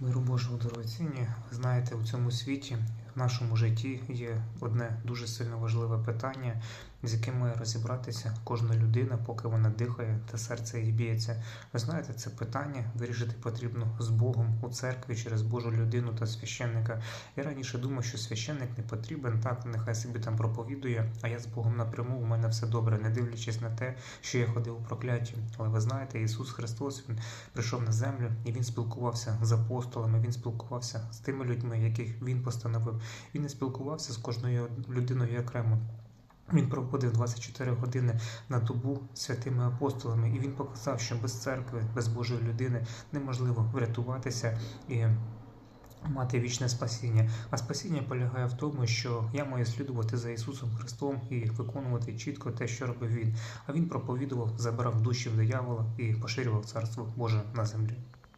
Миру Божого дорогоцінні, ви знаєте, у цьому світі, нашому житті є одне дуже сильно важливе питання, з яким має розібратися кожна людина, поки вона дихає та серце її б'ється. Ви знаєте, це питання вирішити потрібно з Богом у церкві через Божу людину та священника. Я раніше думав, що священник не потрібен, так нехай собі там проповідує, а я з Богом напряму, у мене все добре, не дивлячись на те, що я ходив у прокляті. Але ви знаєте, Ісус Христос Він прийшов на землю і Він спілкувався з апостолами, Він спілкувався з тими людьми, яких Він постановив. Він не спілкувався з кожною людиною окремо. Він проводив 24 години на добу святими апостолами, і він показав, що без церкви, без Божої людини неможливо врятуватися і мати вічне спасіння. А спасіння полягає в тому, що я маю слідувати за Ісусом Христом і виконувати чітко те, що робив Він. А він проповідував, забирав душі в диявола і поширював царство Боже на землі.